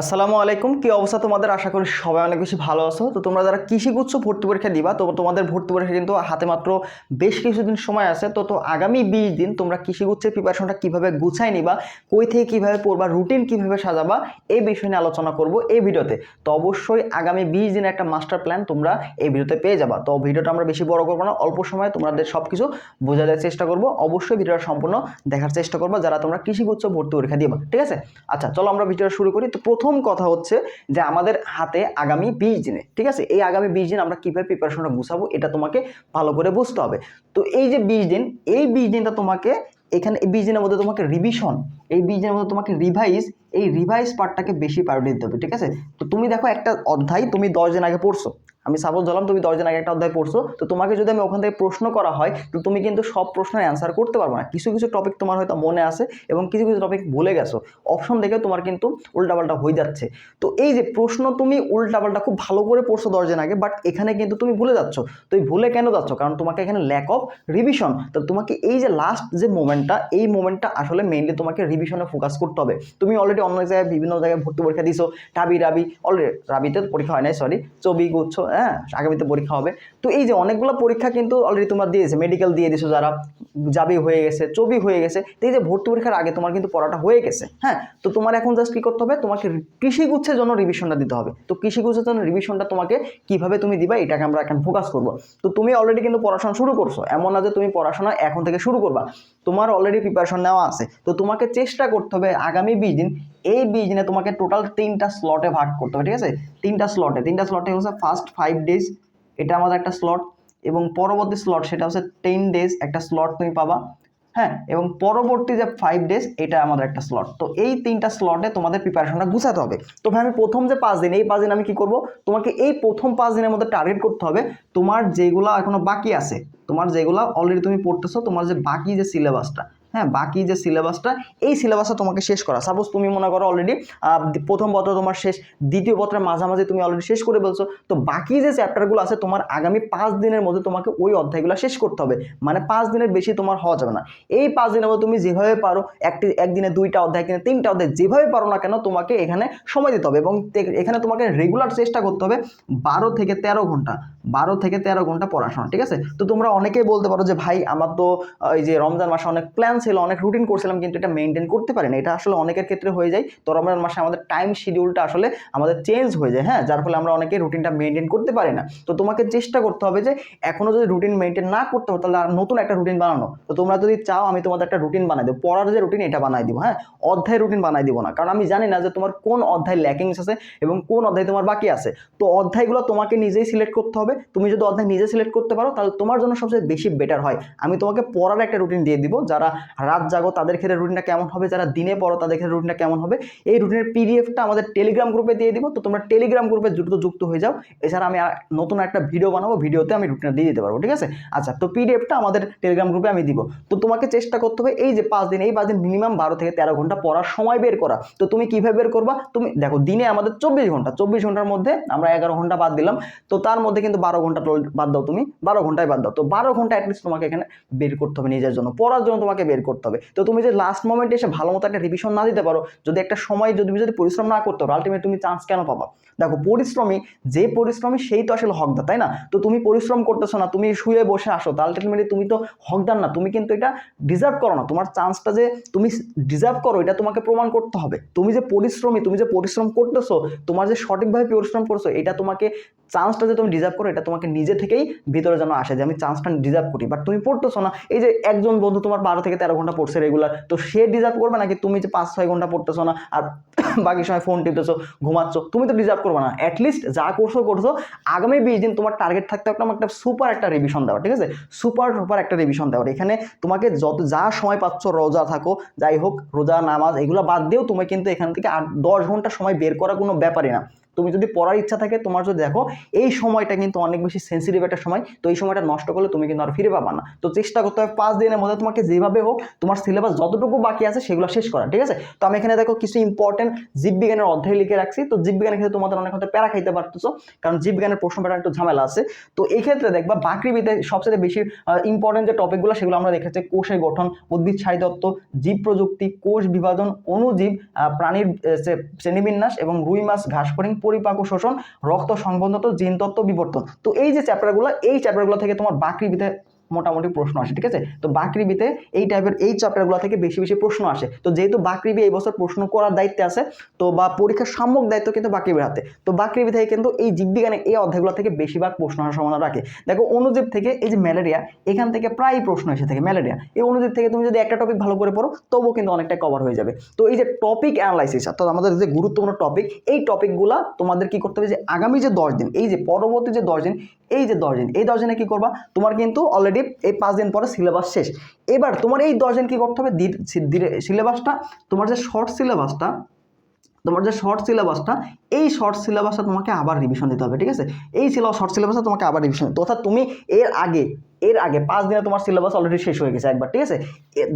আসসালামু আলাইকুম। কি অবস্থা তোমাদের? আশা করি সবাই অনেক বেশি ভালো আছো। তো তোমরা যারা কৃষিগুচ্ছ ভর্তি পরীক্ষা দিবা, তো তোমাদের ভর্তি পরীক্ষা কিন্তু হাতে মাত্র বেশ কিছুদিন সময় আছে। তো তো আগামী বিশ দিন তোমরা কৃষিগুচ্ছের প্রিপারেশনটা কীভাবে গুছাই নিবা, কই থেকে কীভাবে পড়বা রুটিন কীভাবে সাজাবা, এই বিষয় নিয়ে আলোচনা করব এই ভিডিওতে। তো অবশ্যই আগামী বিশ দিনের একটা মাস্টার প্ল্যান তোমরা এই ভিডিওতে পেয়ে যাবা। তো ভিডিওটা আমরা বেশি বড় করব না, অল্প সময়ে তোমাদের সব কিছু বোঝা দেওয়ার চেষ্টা করব। অবশ্যই ভিডিওটা সম্পূর্ণ দেখার চেষ্টা করব, যারা তোমরা কৃষিগুচ্ছ ভর্তি পরীক্ষা দিবা। ঠিক আছে? আচ্ছা চলো আমরা ভিডিওটা শুরু করি। তো প্রথম কথা হচ্ছে যে আমাদের হাতে আগামী বিশ দিনে, ঠিক আছে? এই আগামী বিশ দিন আমরা কীভাবে প্রিপারেশনটা গুছাবো এটা তোমাকে ভালো করে বুঝতে হবে। তো এই যে বিশ দিন, এই বিশ দিনটা তোমাকে এখানে, এই বিশ দিনের মধ্যে তোমাকে রিভিশন এই বিশ দিনের মধ্যে তোমাকে রিভাইজ এই রিভাইজ পার্টটাকে বেশি প্রায়োরিটি দিতে হবে, ঠিক আছে? তো তুমি দেখো একটা অধ্যায় তুমি দশ দিন আগে পড়ছো। আমি সাপোজ ধরলাম তুমি দশ দিন আগে একটা অধ্যায় পড়ছো, তো তোমাকে যদি আমি ওখান থেকে প্রশ্ন করা হয়, তো তুমি কিন্তু সব প্রশ্নের অ্যান্সার করতে পারবে না। কিছু কিছু টপিক তোমার হয়তো মনে আছে এবং কিছু কিছু টপিক ভুলে গেছো। অপশন দেখে তোমার কিন্তু উল্টাপাল্টা হয়ে যাচ্ছে। তো এই যে প্রশ্ন তুমি উল্টাপাল্টা খুব ভালো করে পড়ছো দশ দিন আগে বাট এখানে কিন্তু তুমি ভুলে যাচ্ছ। তো এই ভুলে কেন যাচ্ছ? কারণ তোমাকে এখানে ল্যাক অফ রিভিশন তো তোমাকে এই যে লাস্ট যে মোমেন্টটা এই মোমেন্টটা আসলে মেইনলি তোমাকে রিভিশনে ফোকাস করতে হবে। তুমি অলরেডি অন্য জায়গায় বিভিন্ন জায়গায় ভর্তি পরীক্ষা দিছো। টাবি রাবি অলরেডি রাবিতে পরীক্ষা হয় নাই সরি চবি, গুচ্ছ হ্যাঁ আগামীতে পরীক্ষা হবে। তো এই যে অনেকগুলো পরীক্ষা কিন্তু অলরেডি তোমার দিয়েছে মেডিকেল দিয়ে দিছো যারা জাবি হয়ে গেছে, চবি হয়ে গেছে, তো এই যে ভর্তি পরীক্ষার আগে তোমার কিন্তু পড়াটা হয়ে গেছে হ্যাঁ? তো তোমার এখন জাস্ট কী করতে হবে? তোমাকে কৃষি গুচ্ছের জন্য রিভিশনটা দিতে হবে। তো কৃষি গুচ্ছের জন্য রিভিশনটা তোমাকে কীভাবে তুমি দিবা, এটাকে আমরা এখন ফোকাস করব। তো তুমি অলরেডি কিন্তু পড়াশোনা শুরু করছ, এমন না যে তুমি পড়াশোনা এখন থেকে শুরু করবা। তোমার অলরেডি প্রিপারেশন নেওয়া আছে। তো তোমাকে চেষ্টা করতে হবে আগামী বিশ দিন এই বিশ দিনে তোমাকে টোটাল তিনটা স্লটে ভাগ করতে হবে, ঠিক আছে? তিনটা স্লটে তিনটা স্লটে হচ্ছে ফার্স্ট ফাইভ ডেজ এটা আমাদের একটা স্লট এবং পরবর্তী স্লট সেটা হচ্ছে টেন ডেজ একটা স্লট তুমি পাবা হ্যাঁ? এবং পরবর্তী যে ফাইভ ডেজ এটা আমাদের একটা স্লট তো এই তিনটা স্লটে তোমাদের প্রিপারেশনটা গুছাতে হবে। তো ভাই, আমি প্রথম যে পাঁচ দিন, এই পাঁচ দিন আমি কি করব? তোমাকে এই প্রথম পাঁচ দিনের মধ্যে টার্গেট করতে হবে, তোমার যেগুলো এখনও বাকি আছে, তোমার যেগুলো অলরেডি তুমি পড়তেছো, তোমার যে বাকি যে সিলেবাসটা হ্যাঁ বাকি যে সিলেবাসটা, এই সিলেবাসটা তোমাকে শেষ করা। সাপোজ তুমি মনে করো অলরেডি প্রথম পত্র তোমার শেষ, দ্বিতীয় পত্রের মাঝামাঝি তুমি অলরেডি শেষ করে বলছো তো বাকি যে চ্যাপ্টারগুলো আছে, তোমার আগামী পাঁচ দিনের মধ্যে তোমাকে ওই অধ্যায়গুলো শেষ করতে হবে। মানে পাঁচ দিনের বেশি তোমার হওয়া যাবে না। এই পাঁচ দিনের মধ্যে তুমি যেভাবে পারো, একটি, একদিনে দুইটা অধ্যায় কিনে তিনটা অধ্যায় যেভাবে পারো না কেন, তোমাকে এখানে সময় দিতে হবে এবং এখানে তোমাকে রেগুলার চেষ্টা করতে হবে বারো থেকে তেরো ঘণ্টা। বারো থেকে তেরো ঘণ্টা পড়াশোনা, ঠিক আছে? তো তোমরা অনেকেই বলতে পারো যে, ভাই, আমার তো এই যে রমজান মাসে অনেক প্ল্যান ছিল, অনেক রুটিন করছিলাম, কিন্তু এটা মেনটেন করতে পারি না। এটা আসলে অনেকের ক্ষেত্রে হয়ে যায়। তো রমজান মাসে আমাদের টাইম শিডিউলটা আসলে আমাদের চেঞ্জ হয়ে যায় হ্যাঁ? যার ফলে আমরা অনেকে রুটিনটা মেনটেন করতে পারি না। তো তোমাকে চেষ্টা করতে হবে যে এখনও যদি রুটিন মেনটেন না করতে হয় তাহলে আর নতুন একটা রুটিন বানানো। তো তোমরা যদি চাও, আমি তোমাদের একটা রুটিন বানাই দেবো। পড়ার যে রুটিন এটা বানাই দিব হ্যাঁ? অধ্যায় রুটিন বানাই দিব না। কারণ আমি জানি না যে, তোমার কোন অধ্যায় ল্যাকিংস আছে এবং কোন অধ্যায় তোমার বাকি আছে। তো অধ্যায়গুলো তোমাকে নিজেই সিলেক্ট করতে হবে। তুমি যদি অধ্যায় নিজে সিলেক্ট করতে পারো, তাহলে তোমার জন্য সবচেয়ে বেশি বেটার হয়। আমি তোমাকে পড়ার একটা রুটিন দিয়ে দিব। যারা রাত জাগো, তাদের ক্ষেত্রে রুটিনটা কেমন হবে? যারা দিনে পড়ো, তাদের ক্ষেত্রে রুটিনটা কেমন হবে? এই রুটিনের পিডিএফটা আমাদের টেলিগ্রাম গ্রুপে দিয়ে দিব। তো তোমরা টেলিগ্রাম গ্রুপে দ্রুত যুক্ত হয়ে যাও। এছাড়া আমি নতুন একটা ভিডিও বানাবো। ভিডিওতে আমি রুটিনটা দিয়ে দিতে পারব, ঠিক আছে? আচ্ছা তো পিডিএফটা আমাদের টেলিগ্রাম গ্রুপে আমি দিব। তো তোমাকে চেষ্টা করতে হবে এই যে পাঁচ দিন, এই পাঁচ দিন মিনিমাম বারো থেকে তেরো ঘণ্টা পড়ার সময় বের করা। তো তুমি কীভাবে বের করবা? তুমি দেখো, দিনে আমাদের চব্বিশ ঘণ্টা, চব্বিশ ঘণ্টার মধ্যে আমরা এগারো ঘণ্টা বাদ দিলাম। তো তার মধ্যে কিন্তু বারো ঘণ্টা বাদ দাও তুমি, বারো ঘন্টায় বাদ দাও। তো বারো ঘণ্টা অ্যাটলিস্ট তোমাকে এখানে বের করতে হবে নিজের জন্য, পড়ার জন্য তোমাকে বের করতে হবে। তো তুমি যে লাস্ট মোমেন্টে এসে ভালো মতো একটা রিভিশন না দিতে পারো, যদি একটা সময় যদি তুমি যদি পরিশ্রম না করতে পারো আলটিমেট তুমি চান্স কেন পাবা? দেখো, পরিশ্রমী, যে পরিশ্রমী সেই তো আসলে হকদার, তাই না? তো তুমি পরিশ্রম করতেছো না, তুমি শুয়ে বসে আসো, তো আলটিমেটলি তুমি তো হকদার না, তুমি কিন্তু এটা ডিজার্ভ করো না। তোমার চান্সটা যে তুমি ডিজার্ভ করো, এটা তোমাকে প্রমাণ করতে হবে। তুমি যে পরিশ্রমী, তুমি যে পরিশ্রম করতেছো, তোমার যে সঠিকভাবে পরিশ্রম করছ, এটা তোমাকে চান্সটা যে তুমি ডিজার্ভ করো, এটা তোমাকে নিজে থেকেই ভিতরে যেন আসে যে আমি চান্সটা ডিজার্ভ করি। বাট তুমি পড়তেছো না, এই যে একজন বন্ধু তোমার বারো থেকে তেরো ঘণ্টা পড়ছে রেগুলার তো সে ডিজার্ভ করবে নাকি তুমি যে পাঁচ ছয় ঘণ্টা পড়তেছো না, আর বাকি সময় ফোন টিপতেছো, ঘুমাচ্ছ, তুমি তো ডিজার্ভ করবে না। অ্যাটলিস্ট যা করছ করছ। আগামী বিশ দিন তোমার টার্গেট থাকতে হবে একটা সুপার একটা রিভিশন দেওয়া ঠিক আছে? সুপার সুপার একটা রিভিশন দেওয়ার। এখানে তোমাকে যত, যা সময় পাচ্ছ রোজা থাকো, যাই হোক, রোজা, নামাজ, এগুলো বাদ দিয়েও তুমি কিন্তু এখান থেকে আট দশ ঘণ্টা সময় বের করা কোনো ব্যাপারই না। তুমি যদি পড়ার ইচ্ছা থাকে, তোমার যদি দেখো, এই সময়টা কিন্তু অনেক বেশি সেন্সিটিভ একটা সময়, তো এই সময়টা নষ্ট করলে তুমি কিন্তু আর ফিরে পাবা না। তো চেষ্টা করতে হবে পাঁচ দিনের মধ্যে তোমাকে যেভাবে হোক, তোমার সিলেবাস যতটুকু বাকি আছে, সেগুলো শেষ করা, ঠিক আছে? তো আমি এখানে দেখো কিছু ইম্পর্টেন্ট জীববিজ্ঞানের অধ্যায় লিখে রাখছি। তো জীববিজ্ঞানের ক্ষেত্রে তোমাদের অনেক হয়তো প্যারা খাইতে পারতেছো, কারণ জীববিজ্ঞানের প্রশ্ন প্যাটার্ন একটু ঝামেলা আছে। তো এই ক্ষেত্রে দেখবা, বাকৃবিতে সবচেয়ে বেশি ইম্পর্টেন্ট যে টপিকগুলো সেগুলো আমরা দেখেছি, কোষের গঠন, উদ্ভিদ সাহিত্যত্ব জীব প্রযুক্তি, কোষ বিভাজন অণুজীব প্রাণীর শ্রেণীবিন্যাস এবং রুই মাছ, ঘাস ফড়িং পরিপাক ও শোষণ, রক্ত সংবন্ধত, জিনতত্ত্ব বিবর্তন। তো এই যে চ্যাপ্টারগুলো এই চ্যাপ্টারগুলো থেকে তোমার বাকৃবিতে মোটামুটি প্রশ্ন আসে, ঠিক আছে? তো বাকৃবিতে এই টাইপের এই চ্যাপ্টারগুলো থেকে বেশি বেশি প্রশ্ন আসে। তো যেহেতু বাকৃবি এই বছর প্রশ্ন করার দায়িত্বে আছে, তো বা পরীক্ষার সাম্যক দায়িত্ব কিন্তু বাকৃবির হাতে। তো বাকৃবি থেকে কিন্তু এই জীববিজ্ঞানে এই অধ্যায়গুলো থেকে বেশিরভাগ প্রশ্ন আসার সম্ভাবনা রাখে। দেখো, অনুজীব থেকে এই যে ম্যালেরিয়া, এখান থেকে প্রায় প্রশ্ন এসে থাকে ম্যালেরিয়া। এই অনুজীব থেকে তুমি যদি একটা টপিক ভালো করে পড়ো, তবুও কিন্তু অনেকটা কভার হয়ে যাবে। তো এই যে টপিক অ্যানালাইসিস অর্থাৎ আমাদের যে গুরুত্বপূর্ণ টপিক এই টপিকগুলো তোমাদের কি করতে হবে যে আগামী যে দশ দিন, এই যে পরবর্তী যে দশ দিন, এই যে দশ দিন, এই দশ দিনে কি করবা? তোমার কিন্তু অলরেডি এই পাঁচ দিন পরে সিলেবাস শেষ। এবার তোমার এই দশ দিন কি করতে হবে? সিলেবাসটা তোমার যে শর্ট সিলেবাসটা তোমার যে শর্ট সিলেবাসটা এই শর্ট সিলেবাসটা তোমাকে আবার রিভিশন দিতে হবে, ঠিক আছে? এই সিলেবাস শর্ট সিলেবাসটা তোমাকে আবার রিভিশন দিতে অর্থাৎ তুমি এর আগে এর আগে পাঁচ দিনে তোমার সিলেবাস অলরেডি শেষ হয়ে গেছে একবার, ঠিক আছে?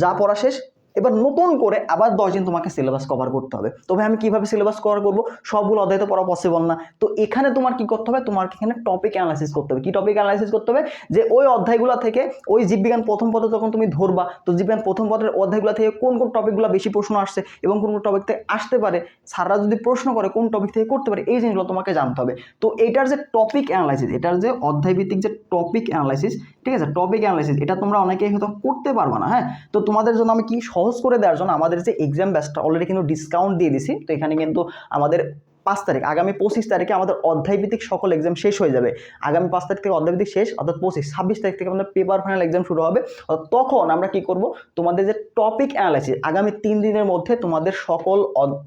যা পড়া শেষ এবার নতুন করে আবার দশ দিন তোমাকে সিলেবাস কভার করতে হবে। তবে আমি কীভাবে সিলেবাস কভার করব? সবগুলো অধ্যায় তো পড়া পসিবল না। তো এখানে তোমার কি করতে হবে? তোমার এখানে টপিক অ্যানালাইসিস করতে হবে। কি টপিক অ্যানালাইসিস করতে হবে? যে ওই অধ্যায়গুলো থেকে ওই জীববিজ্ঞান প্রথম পদে যখন তুমি ধরবা, তো জীববিজ্ঞান প্রথম পদের অধ্যায়গুলো থেকে কোন কোন টপিকগুলো বেশি প্রশ্ন আসছে এবং কোন কোন টপিক থেকে আসতে পারে, স্যাররা যদি প্রশ্ন করে কোন টপিক থেকে করতে পারে, এই জিনিসগুলো তোমাকে জানতে হবে। তো এটার যে টপিক অ্যানালাইসিস এটার যে অধ্যায়ভিত্তিক যে টপিক অ্যানালাইসিস ঠিক আছে? টপিক অ্যানালাইসিস এটা তোমরা অনেকেই হয়তো করতে পারবে না হ্যাঁ? তো তোমাদের জন্য আমি কি সহজ করে দেওয়ার জন্য আমাদের যে এক্সাম ব্যাচটা অলরেডি কিন্তু ডিসকাউন্ট দিয়ে দিছি, তো এখানে কিন্তু আমাদের পাঁচ তারিখ, আগামী পঁচিশ তারিখে আমাদের অধ্যায়ভিত্তিক সকল এক্সাম শেষ হয়ে যাবে। আগামী পাঁচ তারিখ থেকে অধ্যায়ভিত্তিক শেষ, অর্থাৎ পঁচিশ, ছাব্বিশ তারিখ থেকে আমাদের পেপার ফাইনাল এক্সাম শুরু হবে। তখন আমরা কি করব? তোমাদের যে টপিক অ্যানালাইসিস আগামী তিন দিনের মধ্যে তোমাদের সকল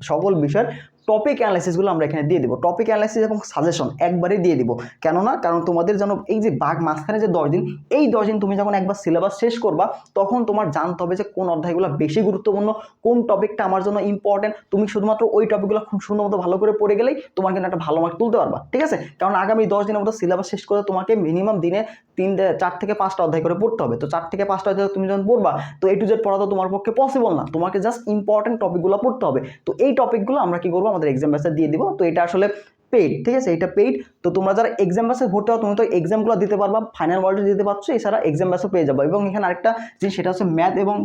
সকল বিষয়ের টপিক অ্যানালাইসিসগুলো আমরা এখানে দিয়ে দেবো। টপিক অ্যানালাইসিস এবং সাজেশন একবারে দিয়ে দিব। কেননা, কারণ তোমাদের যেন এই যে বাঘ মাঝখানে যে দশ দিন, এই দশ দিন তুমি যখন একবার সিলেবাস শেষ করবা, তখন তোমার জানতে হবে যে কোন অধ্যায়গুলো বেশি গুরুত্বপূর্ণ, কোন টপিকটা আমার জন্য ইম্পর্টেন্ট তুমি শুধুমাত্র ওই টপিকগুলো খুব সুন্দর মতো ভালো করে পড়ে গেলেই তোমার কিন্তু একটা ভালো মার্ক তুলতে পারবা। ঠিক আছে? কারণ আগামী দশ দিনের মতো সিলেবাস শেষ করে তোমাকে মিনিমাম দিনে তিন চার থেকে পাঁচটা অধ্যায় করে পড়তে হবে। তো চার থেকে পাঁচটা অধ্যায় তুমি যখন পড়বা, তো এ টু জেড পড়া তো তোমার পক্ষে পসিবল না। তোমাকে জাস্ট ইম্পর্টেন্ট টপিকগুলো পড়তে হবে। তো এই টপিকগুলো আমরা কি করব? আমাদের এক্সাম ব্যাচে দিয়ে দিব। তো এটা আসলে পেইড ঠিক আছে? এটা পেইড তো তোমরা যারা এক্সাম ব্যাসে ভর্তি হও, তুমি তো এক্সামগুলো দিতে পারবা ফাইনাল ওয়ার্ল্ডে দিতে পারছ, এছাড়া এক্সাম ব্যাসও পেয়ে যাব। এবং এখানে আরেকটা জিনিস, সেটা হচ্ছে ম্যাথ এবং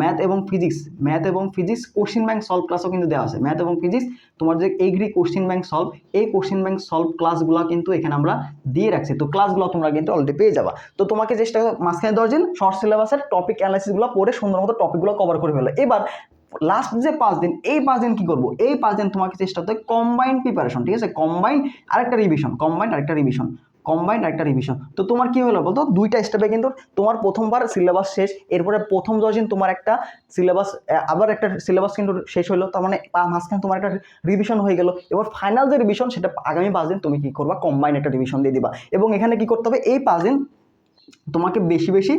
ম্যাথ এবং ফিজিক্স ম্যাথ এবং ফিজিক্স কোশ্চিন ব্যাংক সলভ ক্লাসও কিন্তু দেওয়া আছে। ম্যাথ এবং ফিজিক্স তোমার যে এগ্রি কোশ্চিন ব্যাংক সলভ এই কোশ্চিন ব্যাংক সলভ ক্লাসগুলো কিন্তু এখানে আমরা দিয়ে রাখছি। তো ক্লাসগুলো তোমরা কিন্তু অলরেডি পেয়ে যাবা। তো তোমাকে চেষ্টা মাঝখানে দশ দিন শর্ট সিলেবাসের টপিক অ্যানালাইসিসগুলো পড়ে সুন্দর মতো টপিকগুলো কভার করে ফেলো। এবার লাস্ট যে পাঁচ দিন, এই পাঁচ দিন কি করব? এই পাঁচ দিন তোমাকে চেষ্টা করতে কম্বাইন প্রিপারেশন ঠিক আছে? কম্বাইন আরেকটা রিভিশন কম্বাইন আরেকটা রিভিশন কম্বাইন্ড একটা রিভিশন তো তোমার কি হলো বলতো? দুইটা স্টেপে কিন্তু তোমার প্রথমবার সিলেবাস শেষ, এরপরে প্রথম দশ দিন তোমার একটা সিলেবাস আবার একটা সিলেবাস কিন্তু শেষ হলো, তার মানে মাঝখানে তোমার একটা রিভিশন হয়ে গেল। এবার ফাইনাল যে রিভিশন সেটা আগামী পাঁচ দিন তুমি কি করবা? কম্বাইন একটা রিভিশন দিয়ে দিবা। এবং এখানে কি করতে হবে? এই পাঁচ দিন তোমাকে বেশি বেশি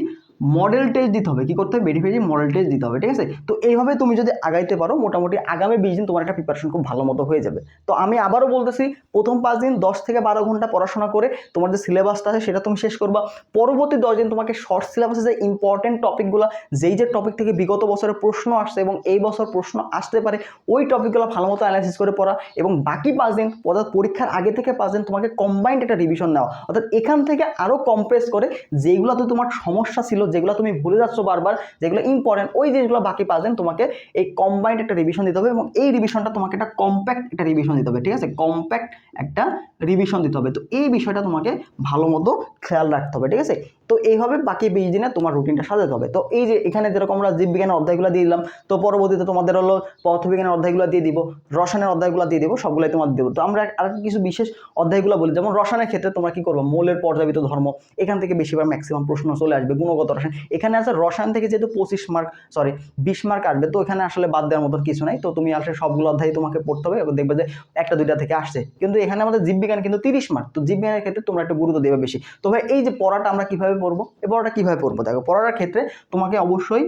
মডেল টেস্ট দিতে হবে। কি করতে হবে? বেশি মডেল টেস্ট দিতে হবে, ঠিক আছে? তো এইভাবে তুমি যদি আগাইতে পারো, মোটামুটি আগামী বিশ দিন তোমার একটা প্রিপারেশন খুব ভালো মতো হয়ে যাবে। তো আমি আবারও বলতেছি, প্রথম পাঁচ দিন দশ থেকে বারো ঘণ্টা পড়াশোনা করে তোমার যে সিলেবাসটা আছে, সেটা তুমি শেষ করবা। পরবর্তী দশ দিন তোমাকে শর্ট সিলেবাসে যে ইম্পর্টেন্ট টপিকগুলো যেই যে টপিক থেকে বিগত বছরের প্রশ্ন আসছে এবং এই বছর প্রশ্ন আসতে পারে, ওই টপিকগুলো ভালো মতো অ্যানালাইসিস করে পড়া এবং বাকি পাঁচ দিন, অর্থাৎ পরীক্ষার আগে থেকে পাঁচ দিন তোমাকে কম্বাইন্ড একটা রিভিশন নেওয়া। অর্থাৎ এখান থেকে আরও কম্প্রেস করে যেগুলোতে তোমার সমস্যা ছিল যেগুলো তুমি ভুলে যাচ্ছ বারবার, যেগুলো ইম্পর্টেন্ট ওই জিনিসগুলো বাকি পাঁচ দিন তোমাকে এই কম্বাইন্ড একটা রিভিশন দিতে হবে এবং এই রিভিশনটা তোমাকে একটা কম্প্যাক্ট একটা রিভিশন দিতে হবে, ঠিক আছে? কম্প্যাক্ট একটা রিভিশন দিতে হবে। তো এই বিষয়টা তোমাকে ভালো মতো খেয়াল রাখতে হবে, ঠিক আছে? তো এইভাবে বাকি বিশ দিনে তোমার রুটিনটা সাজাতে হবে। তো এই যে এখানে যেরকম আমরা জীববিজ্ঞানের অধ্যায়গুলো দিয়ে দিলাম, তো পরবর্তীতে তোমাদের হলো পদার্থবিজ্ঞানের অধ্যায়গুলো দিয়ে দিব, রসায়নের অধ্যায়গুলো দিয়ে দিব, সবগুলোই তোমার দেবো। তো আমরা আর কিছু বিশেষ অধ্যায়গুলো বলি, যেমন রসায়নের ক্ষেত্রে তোমরা কি করব? মৌলের পর্যাবিত ধর্ম, এখান থেকে বেশিরভাগ ম্যাক্সিমাম প্রশ্ন চলে আসবে, গুণগত রসায়ন, এখানে আসলে রসায়ন থেকে যেহেতু পঁচিশ মার্ক সরি বিশ মার্ক আসবে, তো এখানে আসলে বাদ দেওয়ার মতন কিছু নাই। তো তুমি আসলে সবগুলো অধ্যায় তোমাকে পড়তে হবে এবং দেখবে যে একটা, দুইটা থেকে আসছে। কিন্তু এখানে আমাদের জীববিজ্ঞান কিন্তু তিরিশ মার্ক তো জীববিজ্ঞানের ক্ষেত্রে তোমরা একটু গুরুত্ব দেবে বেশি। তো ভাই, এই যে পড়াটা আমরা কীভাবে পড়ব? এই পড়াটা কীভাবে পড়ব? দেখো পড়াটার ক্ষেত্রে তোমাকে অবশ্যই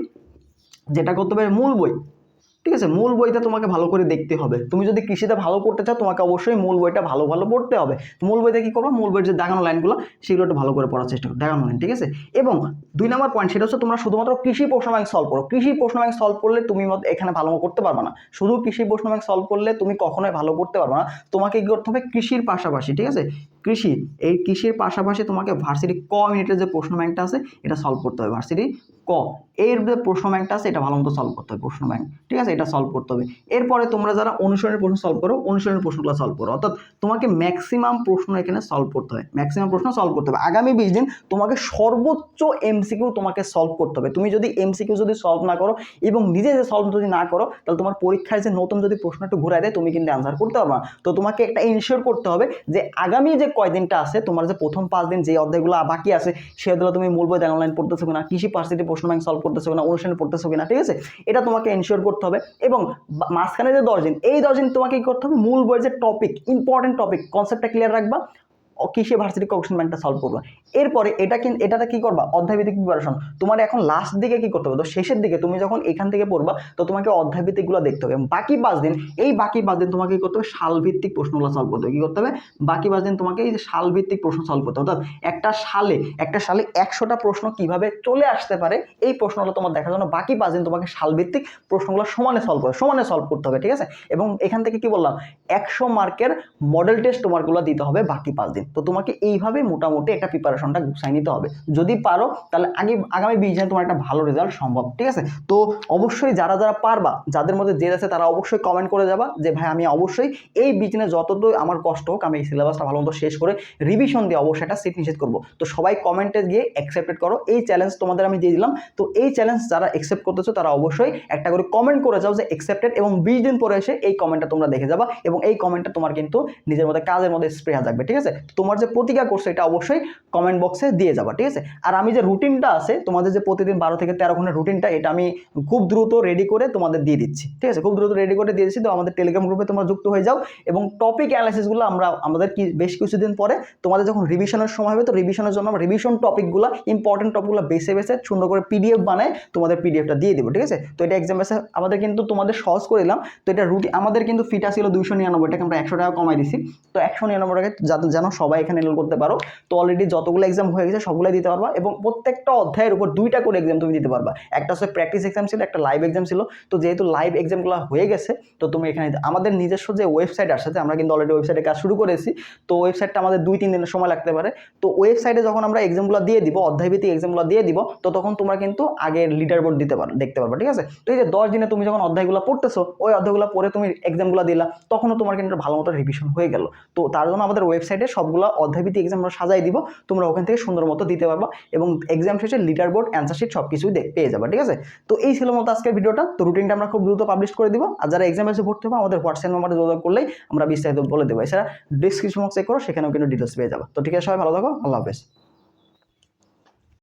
যেটা করতে হবে, মূল বই। ঠিক আছে, মূল বইটা তোমাকে ভালো করে দেখতে হবে। তুমি যদি কৃষিতে ভালো করতে চাও, তোমাকে অবশ্যই মূল বইটা ভালো ভালো পড়তে হবে। মূল বইতে কি করব? মূল বইয়ের যে দেখানো লাইনগুলো, সেগুলো একটু ভালো করে পড়ার চেষ্টা করো। দেখানো লাইন ঠিক আছে? এবং দুই নম্বর পয়েন্ট সেটা হচ্ছে তোমরা শুধুমাত্র কৃষি প্রশ্ন ব্যাংক সলভ করো। কৃষি প্রশ্ন ব্যাংক সলভ করলে তুমি এখানে ভালো করতে পারবে না। শুধু কৃষি প্রশ্ন ব্যাংক সলভ করলে তুমি কখনোই ভালো করতে পারবে না। তোমাকে কি করতে হবে? কৃষির পাশাপাশি, ঠিক আছে? কৃষি, এই কৃষির পাশাপাশি তোমাকে ভার্সিটি ক ইউনিটের যে প্রশ্ন ব্যাংকটা আছে, এটা সলভ করতে হবে ভার্সিটি ক। এর যে প্রশ্ন ব্যাংকটা আছে, এটা ভালো মতো সলভ করতে হবে প্রশ্ন ব্যাংক ঠিক আছে? এটা সলভ করতে হবে। এরপরে তোমরা যারা অনুসরণের প্রশ্ন সলভ করো অনুসরণের প্রশ্নগুলো সলভ করো। অর্থাৎ তোমাকে ম্যাক্সিমাম প্রশ্ন এখানে সলভ করতে হবে। ম্যাক্সিমাম প্রশ্ন সলভ করতে হবে। আগামী বিশ দিন তোমাকে সর্বোচ্চ এমসিকিউ তোমাকে সলভ করতে হবে। তুমি যদি এমসিকিউ যদি সলভ না করো এবং নিজে যে সলভ যদি না করো, তাহলে তোমার পরীক্ষায় যে নতুন যদি প্রশ্ন একটু ঘুরায় দেয়, তুমি কিন্তু অ্যান্সার করতে পারবে না। তো তোমাকে একটা ইনশিওর করতে হবে যে আগামী যে কয়দিনটা আছে? তোমার যে প্রথম পাঁচ দিন যে অধ্যায়গুলো বাকি আছে সে অধ্যায়গুলো তুমি মূল বই অনলাইন পড়তেছো কিনা, কৃষি পার্সিটি প্রশ্ন ব্যাংক সলভ করতেছো কিনা, অনুষ্ঠানে পড়তেছো কিনা, ঠিক আছে? এটা তোমাকে এনশিওর করতে হবে এবং মাঝখানে যে দশ দিন, এই দশ দিন তোমাকে কি করতে হবে? মূল বইয়ের যে টপিক ইম্পর্টেন্ট টপিক কনসেপ্টটা ক্লিয়ার রাখবা। কৃষি ভার্সিটি কোশ্চেন ব্যাংকটা সলভ করবা? এরপরে এটা কিন্তু এটাতে কি করবা? অধ্যায়ভিত্তিক প্রিপারেশন তোমার এখন লাস্ট দিকে কী করতে হবে? তো শেষের দিকে তুমি যখন এখান থেকে পড়বা, তো তোমাকে অধ্যায়ভিত্তিকগুলো দেখতে হবে। বাকি পাঁচ দিন, এই বাকি পাঁচ দিন তোমাকে কি করতে হবে? সালভিত্তিক প্রশ্নগুলো সলভ করতে হবে। কী করতে হবে? বাকি পাঁচ দিন তোমাকে এই যে সালভিত্তিক প্রশ্ন সলভ করতে হবে। অর্থাৎ একটা সালে একটা সালে একশোটা প্রশ্ন কীভাবে চলে আসতে পারে, এই প্রশ্নগুলো তোমার দেখার জন্য বাকি পাঁচ দিন তোমাকে সালভিত্তিক প্রশ্নগুলো সমানে সলভ করে, সমানে সলভ করতে হবে, ঠিক আছে? এবং এখান থেকে কি বললাম? একশো মার্কের মডেল টেস্ট তোমারগুলো দিতে হবে বাকি পাঁচ দিন। তো তোমাকে এইভাবে মোটামুটি একটা প্রিপারেশনটা গুছাই নিতে হবে। যদি পারো, তাহলে আগে, আগামী বিশ তোমার একটা ভালো রেজাল্ট সম্ভব, ঠিক আছে? তো অবশ্যই যারা যারা পারবা, যাদের মধ্যে জেদ আছে, তারা অবশ্যই কমেন্ট করে যাবা যে, ভাই, আমি অবশ্যই এই বিজনে যতদূর আমার কষ্ট হোক, আমি এই সিলেবাসটা ভালো মতো শেষ করে রিভিশন দিয়ে অবশ্যই একটা সিট নিষেধ করব। তো সবাই কমেন্টে গিয়ে অ্যাকসেপ্টেড করো। এই চ্যালেঞ্জ তোমাদের আমি দিয়ে দিলাম। তো এই চ্যালেঞ্জ যারা অ্যাকসেপ্ট করতেছো, তারা অবশ্যই একটা করে কমেন্ট করে যাও যে অ্যাকসেপ্টেড এবং বিশ দিন পরে এসে এই কমেন্টটা তোমরা দেখে যাবা এবং এই কমেন্টটা তোমার কিন্তু নিজের মধ্যে কাজের মধ্যে স্প্রে থাকবে, ঠিক আছে? তোমার যে প্রতিজ্ঞা করছ, এটা অবশ্যই কমেন্ট বক্সে দিয়ে যাবা, ঠিক আছে? আর আমি যে রুটিনটা আছে, তোমাদের যে প্রতিদিন বারো থেকে তেরো ঘণ্টার রুটিনটা এটা আমি খুব দ্রুত রেডি করে তোমাদের দিয়ে দিচ্ছি, ঠিক আছে? খুব দ্রুত রেডি করে দিয়ে দিচ্ছি, তো আমাদের টেলিগ্রাম গ্রুপে তোমরা যুক্ত হয়ে যাও এবং টপিক অ্যানালাইসিসগুলো আমরা, আমাদের কি, বেশ কিছুদিন পরে তোমাদের যখন রিভিশনের সময় হবে, তো রিভিশনের জন্য আমরা রিভিশন টপিকগুলো ইম্পর্টেন্ট টপিকগুলো বেছে বেছে সুন্দর করে পিডিএফ বানায় তোমাদের পিডিএফটা দিয়ে দেবো, ঠিক আছে? তো এটা এক্সাম বেসে আমাদের কিন্তু তোমাদের সহজ করে দিলাম, তো এটা রুটি আমাদের কিন্তু ফিটা ছিল দুইশো নিরানব্বই টাকা আমরা একশো টাকা কমাই দিছি, তো একশো নিরানব্বই টাকা যেন সবাই এখানে এনরোল করতে পারো। তো অলরেডি যতগুলো এক্সাম হয়ে গেছে সবগুলোই দিতে পারবা এবং প্রত্যেকটা অধ্যায়ের উপর দুইটা করে এক্সাম তুমি দিতে পারবা। একটা হচ্ছে প্র্যাকটিস এক্সাম ছিল, একটা লাইভ এক্সাম ছিল। তো যেহেতু লাইভ এক্সামগুলো হয়ে গেছে, তো তুমি এখানে আমাদের নিজস্ব যে ওয়েবসাইট আসছে আমরা কিন্তু অলরেডি ওয়েবসাইটে কাজ শুরু করেছি। তো ওয়েবসাইটটা আমাদের দুই, তিন দিনের সময় লাগতে পারে। তো ওয়েবসাইটে যখন আমরা এক্সামগুলো দিয়ে দিব, অধ্যায়ভিত্তিক এক্সামগুলো দিয়ে দিব, তো তখন তোমরা কিন্তু আগের লিডার বোর্ড দিতে পারো দেখতে পারবে, ঠিক আছে? তো এই যে দশ দিনে তুমি যখন অধ্যায়গুলো পড়তেছো, ওই অধ্যায়গুলো পড়ে তুমি এক্সামগুলো দিলা, তখনও তোমার কিন্তু ভালো মতো রিভিশন হয়ে গেল। তো তার জন্য আমাদের ওয়েবসাইটে সবগুলো অধ্যায়ভিত্তিক এক্সাম আমরা সাজাই দিব, তোমরা ওখান থেকে সুন্দর মতো দিতে পারবা এবং এক্সাম শেষে লিডার বোর্ড অ্যান্সার শিট সব কিছুই পেয়ে যাবে, ঠিক আছে? তো এই ছিল মতো আজকের ভিডিওটা তো রুটিনটা আমরা খুব দ্রুত পাবলিশ করে দিব। আর যারা এক্সাম এসে ভর্তি হবে, আমাদের হোয়াটসঅ্যাপ নাম্বারে যোগাযোগ করলেই আমরা বিস্তারিত বলে দেবো। এছাড়া ডিসক্রিপশন বক্স চেক করো, সেখানেও কিন্তু ডিটেলস পেয়ে যাব। তো ঠিক আছে, সবাই ভালো থাকো। আল্লাহ হাফেজ।